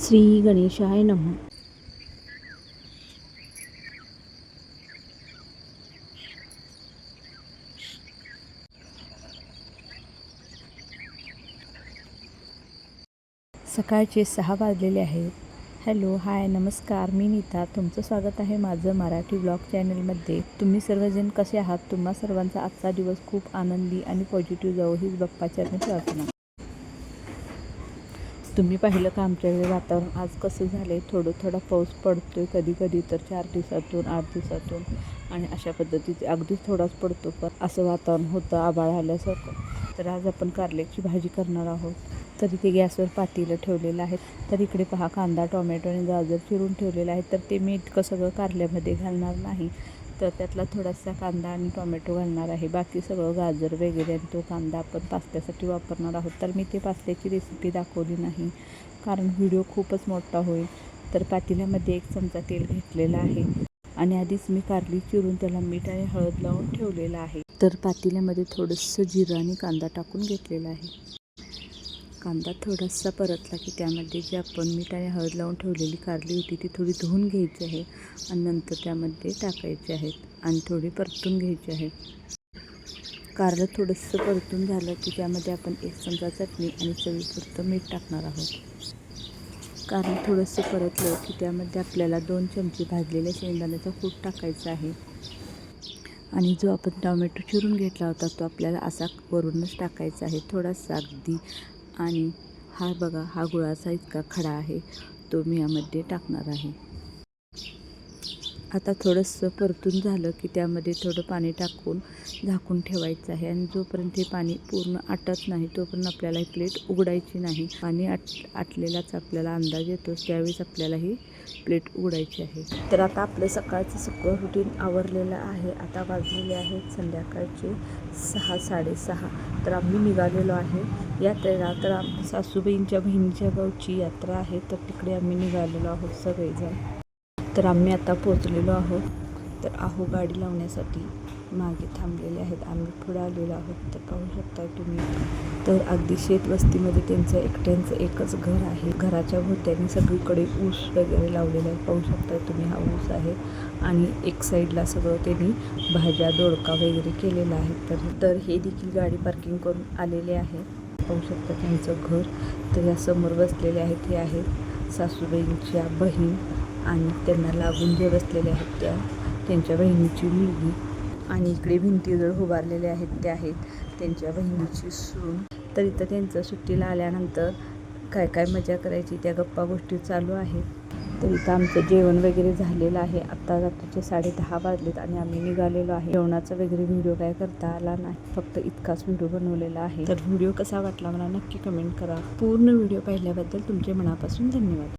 श्री गणेशाय नम. सकाळचे सहा वाजलेले आहेत. हॅलो हाय नमस्कार. मी नीता. तुमचं स्वागत आहे माझं मराठी ब्लॉग चॅनलमध्ये तुम्ही सर्वजण कसे आहात? तुम्हा सर्वांचा आजचा दिवस खूप आनंदी आणि पॉझिटिव्ह जावं. हीच चरण प्रार्थना. तुम्ही पाहिलं का आमच्याकडे वातावरण आज कसं झालं आहे थोडं थोडा पाऊस पडतो आहे कधी कधी तर चार दिवसातून आठ दिवसातून. आणि अशा पद्धतीचे अगदीच थोडाच पडतो पण असं वातावरण होतं आभाळ आल्यासारखं. तर आज आपण कारल्याची भाजी करणार आहोत. तर इथे गॅसवर पातेलं ठेवलेलं आहे. तर इकडे पहा कांदा टोमॅटो आणि गाजर चिरून ठेवलेलं आहे. तर ते मी इतकं सगळं कारल्यामध्ये घालणार नाही. तर त्यातला थोडासा कांदा आणि टोमॅटो घालणार आहे. बाकी सगळं गाजर वगैरे आणि तो कांदा आपण पास्त्यासाठी वापरणार आहोत. तर मी ते पास्त्याची रेसिपी दाखवली नाही कारण व्हिडिओ खूपच मोठा होईल. तर पातेल्यामध्ये एक चमचा तेल घेतलेला आहे आणि आधीच मी कारली चिरून त्याला मीठ आणि हळद लावून ठेवलेलं आहे. तर पातेल्यामध्ये थोडंसं जिरं आणि कांदा टाकून घेतलेला आहे. कांदा थोडासा परतला की त्यामध्ये जी आपण मीठ आणि हळद लावून ठेवलेली कारली होती ती थोडी धुवून घ्यायची आहे आणि नंतर त्यामध्ये टाकायची आहेत आणि थोडी परतून घ्यायची आहे. कारलं थोडंसं परतून झालं की त्यामध्ये आपण एक चमचा चटणी आणि चवीपुरतं मीठ टाकणार आहोत. कारलं थोडंसं परतलं की त्यामध्ये आपल्याला दोन चमचे भाजलेल्या शेंगदाण्याचा कूट टाकायचा आहे. आणि जो आपण टोमॅटो चिरून घेतला होता तो आपल्याला असा वरूनच टाकायचा आहे. थोडासा अगदी आणि हा बघा हा गुळाचा इतका खडा आहे तो मी यामध्ये टाकणार आहे. आता थोडंसं परतून झालं की त्यामध्ये थोडं पाणी टाकून झाकून ठेवायचं आहे. आणि जोपर्यंत हे पाणी पूर्ण आटत नाही तोपर्यंत आपल्याला ही प्लेट उघडायची नाही. पाणी आट आटलेलाच आपल्याला अंदाज येतो त्यावेळेस आपल्याला ही प्लेट उघडायची आहे. तर आता आपलं सकाळचं सगळं रुटीन आवरलेलं आहे. आता वाजलेले आहेत संध्याकाळचे सहा साडेसहा. तर आम्ही निघालेलो आहे यात्रेला. तर आम सासूबाईंच्या बहिणीच्या गावची यात्रा आहे. तर तिकडे आम्ही निघालेलो आहोत सगळेजण. तर आम्ही आता पोचलेलो आहोत. तर आहो गाडी लावण्यासाठी मागे थांबलेले आहेत. आम्ही पुढे आलेलो आहोत. तर पाहू शकता तुम्ही. तर अगदी शेत वस्तीमध्ये त्यांचं एकट्यांचं एकच घर आहे. घराच्या भोवत्याने सगळीकडे ऊस वगैरे लावलेला आहे. पाहू शकता तुम्ही हा ऊस आहे. आणि एक साईडला सगळं त्यांनी भाज्या दोडका वगैरे केलेला आहे. तर तर हे देखील गाडी पार्किंग करून आलेले आहे. पाहू शकता त्यांचं घर. तर या समोर बसलेले आहेत. हे आहेत सासूबाईंच्या बहीण. आणि त्यांना लागून जे बसलेल्या आहेत त्या त्यांच्या बहिणीची मुलगी आणि इकडे भिंतीजवळ उभारलेले आहेत ते आहेत त्यांच्या बहिणीची सून. तर इथं त्यांचं सुट्टीला आल्यानंतर काय काय मजा करायची त्या गप्पा गोष्टी चालू आहेत. तर इथं आमचं जेवण वगैरे झालेलं आहे. आत्ता रात्रीचे साडे दहा वाजलेत आणि आम्ही निघालेलो आहे. जेवणाचा वगैरे व्हिडिओ काय करता आला नाही. फक्त इतकाच व्हिडिओ बनवलेला आहे. तर व्हिडिओ कसा वाटला मला नक्की कमेंट करा. पूर्ण व्हिडिओ पाहिल्याबद्दल तुमचे मनापासून धन्यवाद.